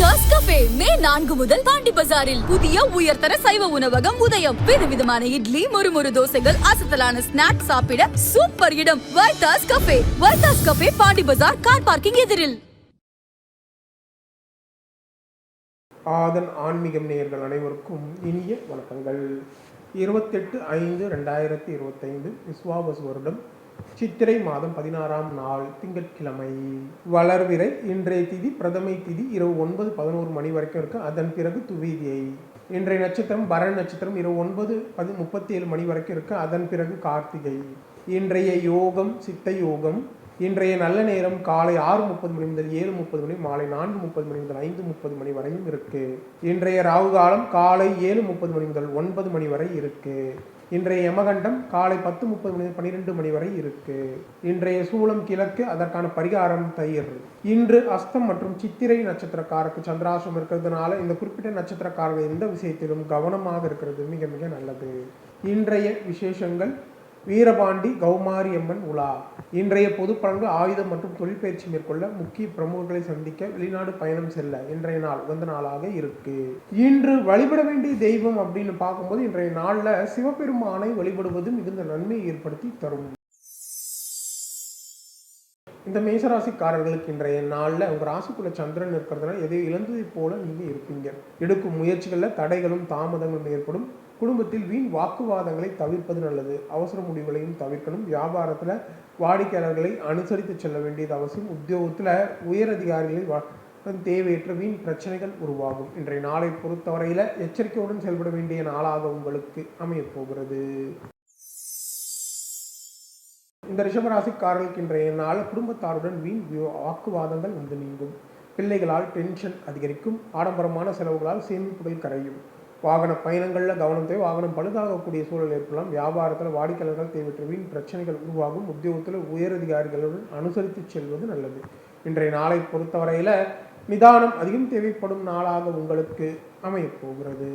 Toss cafe மே நான்கு முதல் பாண்டி பஜாரில் புதிய உயர்தர சைவ உணவகம் உதயம். விதவிதமான இட்லி மொறுமொறு தோசைகள் அசத்தலான ஸ்நாக்ஸ் சாப்பிட சூப்பர் இடம். Vaithas cafe Vaithas cafe Pondy Bazaar car parking எதிரில். ஆதன் ஆன்மீகம் நேயர்கள் அனைவருக்கும் இனிய வணக்கங்கள். இருபத்தெட்டு ஐந்து ரெண்டாயிரத்தி இருபத்தைந்து விஸ்வாபஸ் வருடம் சித்திரை மாதம் பதினாறாம் நாள் திங்கட்கிழமை. வளர்விரை இன்றைய திதி பிரதமை திதி இரவு ஒன்பது பதினோரு மணி வரைக்கும் இருக்கு அதன் பிறகு துவீதியை இன்றைய நட்சத்திரம் பரண் நட்சத்திரம் இரவு ஒன்பது பதி முப்பத்தி ஏழு மணி வரைக்கும் இருக்கு அதன் பிறகு கார்த்திகை. இன்றைய யோகம் சித்த யோகம். இன்றைய நல்ல நேரம் காலை ஆறு முப்பது மணி முதல் ஏழு முப்பது மணி மாலை நான்கு முப்பது மணி முதல் ஐந்து முப்பது மணி வரையும் இருக்கு. இன்றைய ராகு காலம் காலை ஏழு முப்பது மணி முதல் ஒன்பது மணி வரை இருக்கு. இன்றைய யமகண்டம் காலை பத்து முப்பது மணி பன்னிரெண்டு மணி வரை இருக்கு. இன்றைய சூளம் கிழக்கு அதற்கான பரிகாரம் தயிர். இன்று அஸ்தம் மற்றும் சித்திரை நட்சத்திரக்காரருக்கு சந்திராசம் இருக்கிறதுனால இந்த குறிப்பிட்ட நட்சத்திரக்காரர்கள் எந்த விஷயத்திலும் கவனமாக இருக்கிறது மிக மிக நல்லது. இன்றைய விசேஷங்கள் வீரபாண்டி கௌமாரி அம்மன் உலா. இன்றைய பொது பலன்கள் ஆயுதம் மற்றும் தொழிற்பயிற்சி மேற்கொள்ள முக்கிய பிரமுகர்களை சந்திக்க வெளிநாடு பயணம் செல்ல இன்றைய நாள் உகந்த நாளாக இருக்கு. இன்று வழிபட வேண்டிய தெய்வம் அப்படின்னு பார்க்கும்போது இன்றைய நாளில் சிவபெருமானை வழிபடுவது மிகுந்த நன்மையை ஏற்படுத்தி தரும். இந்த மேசராசிக்காரர்களுக்கு இன்றைய நாளில் உங்கள் ராசிக்குள்ள சந்திரன் இருக்கிறதுனால எதையும் இழந்ததை போல நீங்கள் இருப்பீங்க. எடுக்கும் முயற்சிகளில் தடைகளும் தாமதங்களும் ஏற்படும். குடும்பத்தில் வீண் வாக்குவாதங்களை தவிர்ப்பது நல்லது. அவசர முடிவுகளையும் தவிர்க்கணும். வியாபாரத்தில் வாடிக்கையாளர்களை அனுசரித்து செல்ல வேண்டியது அவசியம். உத்தியோகத்தில் உயர் தேவையற்ற வீண் பிரச்சனைகள் உருவாகும். இன்றைய நாளை பொறுத்தவரையில் எச்சரிக்கையுடன் செயல்பட வேண்டிய நாளாக உங்களுக்கு அமையப்போகிறது இந்த ரிஷபராசிக்காரர்களுக்கு இன்றைய நாள் குடும்பத்தாருடன் வீண் வாக்குவாதங்கள் வந்து நீங்கும். பிள்ளைகளால் டென்ஷன் அதிகரிக்கும். ஆடம்பரமான செலவுகளால் சேமிப்புகள் கரையும். வாகன பயணங்களில் கவனம் தேவை. வாகனம் பழுதாகக்கூடிய சூழல் ஏற்படலாம். வியாபாரத்தில் வாடிக்கையாளர்கள் தேவையற்ற வீண் பிரச்சனைகள் உருவாகும். உத்தியோகத்தில் உயரதிகாரிகளுடன் அனுசரித்து செல்வது நல்லது. இன்றைய நாளை பொறுத்தவரையில் நிதானம் அதிகம் தேவைப்படும் நாளாக உங்களுக்கு அமையப் போகிறது.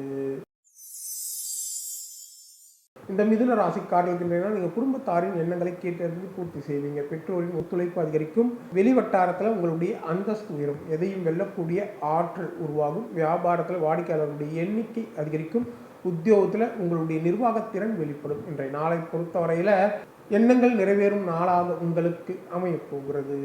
இந்த மிதுன ராசிக்காரர்களுக்கு இன்றைய நீங்கள் குடும்பத்தாரின் எண்ணங்களை கேட்டறிந்து பூர்த்தி செய்வீங்க. பெற்றோரின் ஒத்துழைப்பு அதிகரிக்கும். வெளி வட்டாரத்தில் உங்களுடைய அந்தஸ்து உயரும். எதையும் வெல்லக்கூடிய ஆற்றல் உருவாகும். வியாபாரத்தில் வாடிக்கையாளர்களுடைய எண்ணிக்கை அதிகரிக்கும். உத்தியோகத்தில் உங்களுடைய நிர்வாகத்திறன் வெளிப்படும். இன்றைய நாளை பொறுத்தவரையில் எண்ணங்கள் நிறைவேறும் நாளாக உங்களுக்கு அமையப் போகிறது.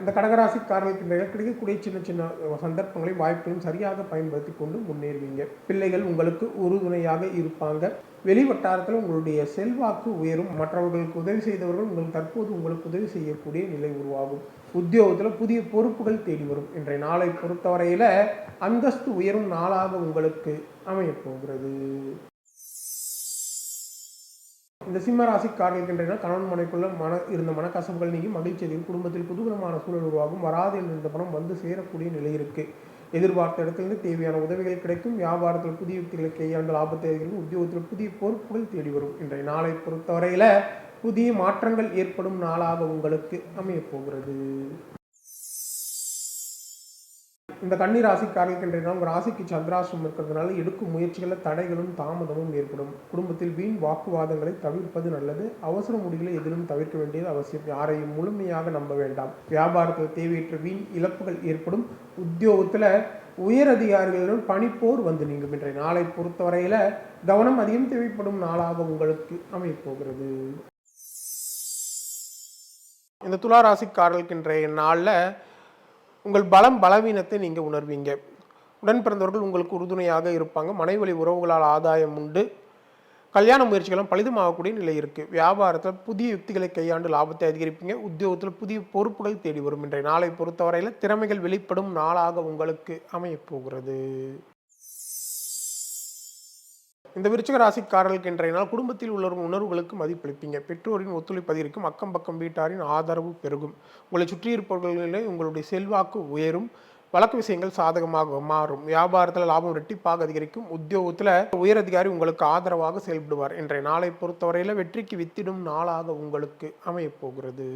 இந்த கடகராசிக்காரர்களுக்கு இன்றைய கிடைக்கக்கூடிய சின்ன சின்ன சந்தர்ப்பங்களையும் வாய்ப்புகளையும் சரியாக பயன்படுத்தி கொண்டு முன்னேறுவீங்க. பிள்ளைகள் உங்களுக்கு உறுதுணையாக இருப்பாங்க. வெளி வட்டாரத்தில் உங்களுடைய செல்வாக்கு உயரும். மற்றவர்களுக்கு உதவி செய்தவர்கள் உங்களுக்கு தற்போது உங்களுக்கு உதவி செய்யக்கூடிய நிலை உருவாகும். உத்தியோகத்தில் புதிய பொறுப்புகள் தேடி வரும். இன்றைய நாளை பொறுத்தவரையில் அந்தஸ்து உயரும் நாளாக உங்களுக்கு அமையப் போகிறது. இந்த சிம்ம ராசிக்காரர்களுக்கு இன்றைய கணவன் மனைக்குள்ள மன இருந்த மனக்கசப்புகள் நீங்கி மகிழ்ச்சி குடும்பத்தில் குதூகலமான சூழல் உருவாகும். வராது இருந்த பணம் வந்து சேரக்கூடிய நிலை இருக்கு. எதிர்பார்த்த இடத்திலிருந்து தேவையான உதவிகள் கிடைக்கும். வியாபாரத்தில் புதிய யுக்திகளை கையாண்டு லாபத்தை அதிகரிக்கும். உத்தியோகத்தில் புதிய பொறுப்புகள் தேடி வரும். இன்றைய நாளை பொறுத்தவரையில் புதிய மாற்றங்கள் ஏற்படும் நாளாக உங்களுக்கு அமையப் போகிறது. இந்த கன்னி ராசிக்காரர்களுக்கு இன்றைய நாள் உங்கள் ராசிக்கு சந்திராசிரம் இருக்கிறதுனால எடுக்கும் முயற்சிகளில் தடைகளும் தாமதமும் ஏற்படும். குடும்பத்தில் வீண் வாக்குவாதங்களை தவிர்ப்பது நல்லது. அவசர முடிவுகளை எதிலும் தவிர்க்க வேண்டியது அவசியம். யாரையும் முழுமையாக நம்ப வேண்டாம். வியாபாரத்தில் தேவையற்ற வீண் இழப்புகள் ஏற்படும். உத்தியோகத்தில் உயர் அதிகாரிகளிடம் பணிப்போர் வந்து நீங்கும். இன்றைய நாளை பொறுத்தவரையில் கவனம் அதிகம் தேவைப்படும் நாளாக உங்களுக்கு அமையப்போகிறது இந்த துலா ராசிக்காரர்களுக்கு இன்றைய நாளில் உங்கள் பலம் பலவீனத்தை நீங்கள் உணர்வீங்க. உடன் பிறந்தவர்கள் உங்களுக்கு உறுதுணையாக இருப்பாங்க. மனைவழி உறவுகளால் ஆதாயம் உண்டு. கல்யாண முயற்சிகளும் பலிதமாகக்கூடிய நிலை இருக்குது வியாபாரத்தில் புதிய யுக்திகளை கையாண்டு லாபத்தை அதிகரிப்பீங்க. உத்தியோகத்தில் புதிய பொறுப்புகள் தேடி வரும். இன்றைய நாளை பொறுத்தவரையில் திறமைகள் வெளிப்படும் நாளாக உங்களுக்கு அமையப் போகிறது. இந்த விருச்சிக ராசிக்காரர்களுக்கு இன்றைய நாள் குடும்பத்தில் உள்ளவர்கள் உணர்வுகளுக்கு மதிப்பளிப்பீங்க. பெற்றோரின் ஒத்துழைப்பு அதிகரிக்கும். அக்கம் பக்கம் வீட்டாரின் ஆதரவு பெருகும். உங்களை சுற்றியிருப்பவர்களிலே உங்களுடைய செல்வாக்கு உயரும். வழக்கு விஷயங்கள் சாதகமாக மாறும். வியாபாரத்தில் லாபம் ரெட்டிப்பாக அதிகரிக்கும். உத்தியோகத்தில் உயர் அதிகாரி உங்களுக்கு ஆதரவாக செயல்படுவார். இன்றைய நாளை பொறுத்தவரையில் வெற்றிக்கு வித்திடும் நாளாக உங்களுக்கு அமையப் போகிறது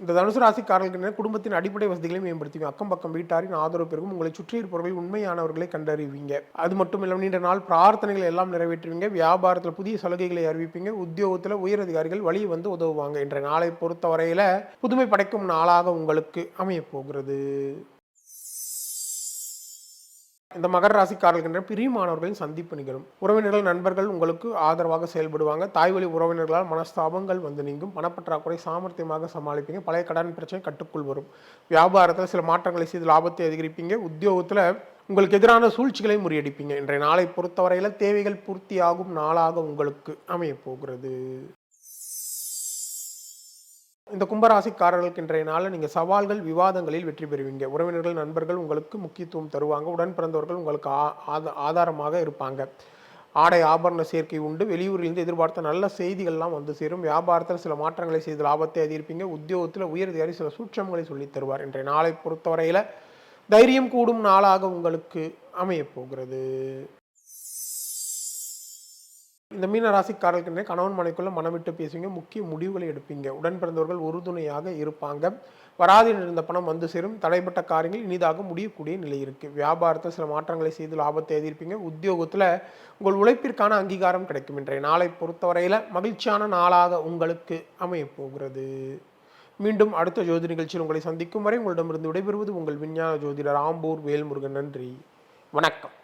இந்த தனுசு ராசிக்காரர்களுக்கு குடும்பத்தின் அடிப்படை வசதிகளை மேம்படுத்துவீங்க. அக்கம் பக்கம் வீட்டாரின் ஆதரவு பெருகும் உங்களை சுற்றி இருப்பவர்கள் உண்மையானவர்களை கண்டறிவீங்க. அது மட்டும் இல்லாமல் நீண்ட நாள் பிரார்த்தனைகள் எல்லாம் நிறைவேற்றுவீங்க. வியாபாரத்தில் புதிய சலுகைகளை அறிவிப்பீங்க. உத்தியோகத்தில் உயர் அதிகாரிகள் வழி வந்து உதவுவாங்க. என்ற நாளை பொறுத்தவரையில் புதுமை படைக்கும் நாளாக உங்களுக்கு அமையப்போகிறது இந்த மகர ராசிக்காரர்கள் பிரியமானவர்களின் சந்திப்பு நிகழும். உறவினர்கள் நண்பர்கள் உங்களுக்கு ஆதரவாக செயல்படுவாங்க. தாய்வழி உறவினர்களால் மனஸ்தாபங்கள் வந்து நீங்கும். பணப்பற்றாக்குறை சாமர்த்தியமாக சமாளிப்பீங்க. பழைய கடன் பிரச்சனை கட்டுக்குள் வரும். வியாபாரத்தில் சில மாற்றங்களை செய்து லாபத்தை அதிகரிப்பீங்க. உத்தியோகத்தில் உங்களுக்கு எதிரான சூழ்ச்சிகளை முறியடிப்பீங்க. இன்றைய நாளை பொறுத்தவரையில் தேவைகள் பூர்த்தியாகும் நாளாக உங்களுக்கு அமையப் போகிறது இந்த கும்பராசிக்காரர்களுக்கு இன்றைய நாளில் நீங்கள் சவால்கள் விவாதங்களில் வெற்றி பெறுவீங்க. உறவினர்கள் நண்பர்கள் உங்களுக்கு முக்கியத்துவம் தருவாங்க. உடன் பிறந்தவர்கள் உங்களுக்கு ஆ- ஆத- ஆதாரமாக இருப்பாங்க. ஆடை ஆபரண சேர்க்கை உண்டு. வெளியூரிலிருந்து எதிர்பார்த்த நல்ல செய்திகள்லாம் வந்து சேரும். வியாபாரத்தில் சில மாற்றங்களை செய்து லாபத்தை அதிகரிப்பீங்க. உத்தியோகத்தில் உயரதிகாரி சில சூட்சங்களை சொல்லித் தருவார். இன்றைய நாளை பொறுத்தவரையில் தைரியம் கூடும் நாளாக உங்களுக்கு அமையப் போகிறது. இந்த மீன ராசிக்காரர்களுக்கு கணவன் மனைக்குள்ள மனம் விட்டு பேசுவீங்க. முக்கிய முடிவுகளை எடுப்பீங்க. உடன் பிறந்தவர்கள் உறுதுணையாக இருப்பாங்க. வராதில் இருந்த பணம் வந்து சேரும். தடைப்பட்ட காரியங்கள் இனிதாக முடியக்கூடிய நிலை இருக்குது வியாபாரத்தில் சில மாற்றங்களை செய்து லாபத்தை எதிர்ப்பீங்க. உத்தியோகத்தில் உங்கள் உழைப்பிற்கான அங்கீகாரம் கிடைக்கும் இன்றைய நாளை பொறுத்தவரையில் மகிழ்ச்சியான நாளாக உங்களுக்கு அமையப் போகிறது. மீண்டும் அடுத்த ஜோதி நிகழ்ச்சியில் உங்களை சந்திக்கும் வரை உங்களிடமிருந்து விடைபெறுவது உங்கள் விஞ்ஞான ஜோதிடர் ஆம்பூர் வேல்முருகன். நன்றி. வணக்கம்.